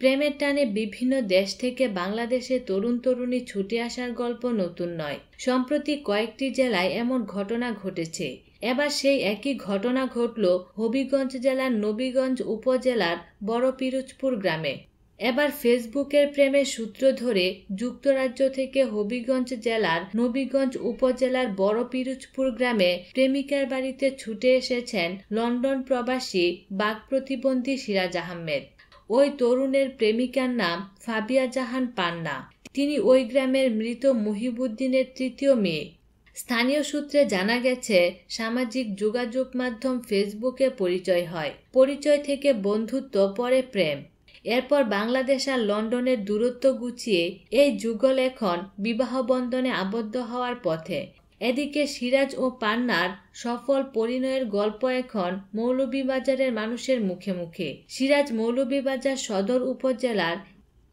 প্রেমের টানে বিভিন্ন দেশ থেকে বাংলাদেশে তরুণ তরুণী ছুটে আসার গল্প নতুন নয়। সম্প্রতি কয়েকটি জেলায় এমন ঘটনা ঘটেছে। এবার সেই একই ঘটনা ঘটল হবিগঞ্জ জেলার নবীগঞ্জ উপজেলার বড় পিরোজপুর গ্রামে। এবার ফেসবুকের প্রেমের সূত্র ধরে যুক্তরাজ্য থেকে হবিগঞ্জ জেলার নবীগঞ্জ উপজেলার বড় পিরোজপুর গ্রামে প্রেমিকার বাড়িতে ছুটে এসেছেন লন্ডন প্রবাসী বাঘ প্রতিবন্ধী সিরাজ আহমেদ। ওই তরুণের প্রেমিকার নাম ফাবিয়া জাহান পান্না। তিনি ওই গ্রামের মৃত মুহিবুদ্দিনের তৃতীয় মেয়ে। স্থানীয় সূত্রে জানা গেছে, সামাজিক যোগাযোগ মাধ্যম ফেসবুকে পরিচয় হয়। পরিচয় থেকে বন্ধুত্ব, পরে প্রেম। এরপর বাংলাদেশ আর লন্ডনের দূরত্ব গুছিয়ে এই যুগল এখন বিবাহ বন্ধনে আবদ্ধ হওয়ার পথে। এদিকে সিরাজ ও পান্নার সফল পরিণয়ের গল্প এখন মৌলভীবাজারের মানুষের মুখে মুখে। সিরাজ মৌলভীবাজার সদর উপজেলার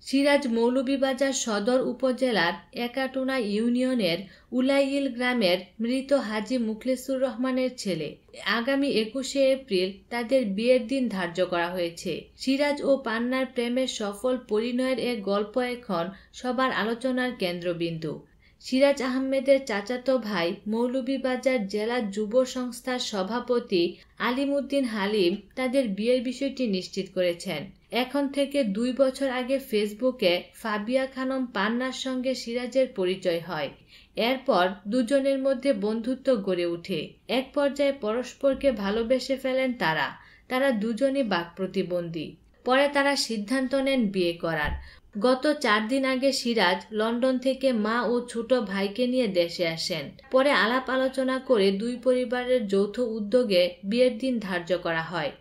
সিরাজ মৌলভীবাজার সদর উপজেলার একাটুনা ইউনিয়নের উলাইল গ্রামের মৃত হাজি মুখলেসুর রহমানের ছেলে। আগামী একুশে এপ্রিল তাদের বিয়ের দিন ধার্য করা হয়েছে। সিরাজ ও পান্নার প্রেমের সফল পরিণয়ের এক গল্প এখন সবার আলোচনার কেন্দ্রবিন্দু। সিরাজ আহমেদের চাচাতো ভাই মৌলভীবাজার জেলা যুব সংস্থার সভাপতি আলিমুদ্দিন হালিম তাদের বিয়ের বিষয়টি নিশ্চিত করেছেন। এখন থেকে দুই বছর আগে ফেসবুকে ফাবিয়া খানম পান্নার সঙ্গে সিরাজের পরিচয় হয়। এরপর দুজনের মধ্যে বন্ধুত্ব গড়ে ওঠে। এক পর্যায়ে পরস্পরকে ভালোবেসে ফেলেন তারা। তারা দুজনই বাক প্রতিবন্ধী। পরে তারা সিদ্ধান্ত নেন বিয়ে করার। গত চার দিন আগে সিরাজ লন্ডন থেকে মা ও ছোট ভাইকে নিয়ে দেশে আসেন। পরে আলাপ আলোচনা করে দুই পরিবারের যৌথ উদ্যোগে বিয়ের দিন ধার্য করা হয়।